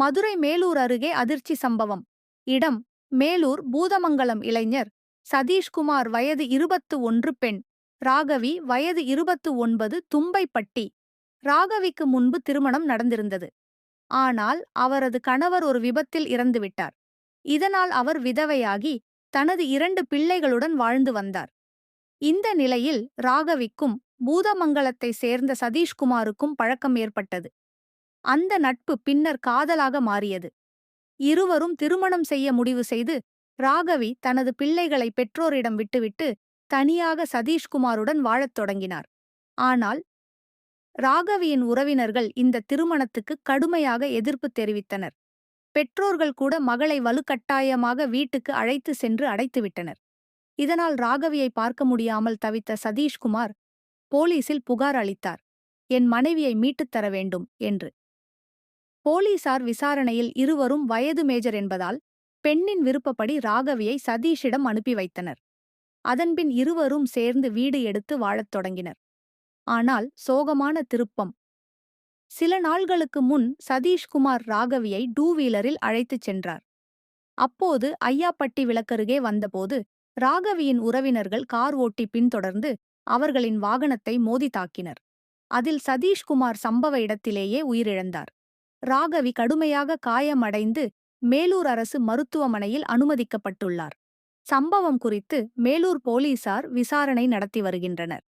மதுரை மேலூர் அருகே அதிர்ச்சி சம்பவம். இடம் மேலூர் பூதமங்கலம் இளைஞர். சதீஷ்குமார் வயது இருபத்து ஒன்று பெண். ராகவி வயது இருபத்து ஒன்பது தும்பைப்பட்டி. ராகவிக்கு முன்பு திருமணம் நடந்திருந்தது. ஆனால் அவரது கணவர் ஒரு விபத்தில் இறந்துவிட்டார். இதனால் அவர் விதவையாகி தனது இரண்டு பிள்ளைகளுடன் வாழ்ந்து வந்தார். இந்த நிலையில் ராகவிக்கும் பூதமங்கலத்தை சேர்ந்த சதீஷ்குமாருக்கும் பழக்கம் ஏற்பட்டது. அந்த நட்பு பின்னர் காதலாக மாறியது. இருவரும் திருமணம் செய்ய முடிவு செய்து ராகவி தனது பிள்ளைகளை பெற்றோரிடம் விட்டுவிட்டு தனியாக சதீஷ்குமாருடன் வாழத் தொடங்கினார். ஆனால் ராகவியின் உறவினர்கள் இந்த திருமணத்துக்கு கடுமையாக எதிர்ப்பு தெரிவித்தனர். பெற்றோர்கள் கூட மகளை வலுக்கட்டாயமாக வீட்டுக்கு அழைத்து சென்று அடைத்துவிட்டனர் இதனால் ராகவியை பார்க்க முடியாமல் தவித்த சதீஷ்குமார் போலீசில் புகார் அளித்தார். என் மனைவியை மீட்டுத் தர வேண்டும் என்று. போலீசார் விசாரணையில் இருவரும் வயது மேஜர் என்பதால் பெண்ணின் விருப்பப்படி ராகவியை சதீஷிடம் அனுப்பி வைத்தனர். அதன்பின் இருவரும் சேர்ந்து வீடு எடுத்து வாழத் தொடங்கினர். ஆனால் சோகமான திருப்பம். சில நாள்களுக்கு முன் சதீஷ்குமார் ராகவியை டூ வீலரில் அழைத்துச் சென்றார். அப்போது ஐயாப்பட்டி விளக்கருகே வந்தபோது ராகவியின் உறவினர்கள் கார் ஓட்டி பின்தொடர்ந்து அவர்களின் வாகனத்தை மோதி தாக்கினர். அதில் சதீஷ்குமார் சம்பவ இடத்திலேயே உயிரிழந்தார். ராகவி கடுமையாக காயமடைந்து மேலூர் அரசு மருத்துவமனையில் அனுமதிக்கப்பட்டுள்ளார். சம்பவம் குறித்து மேலூர் போலீசார் விசாரணை நடத்தி வருகின்றனர்.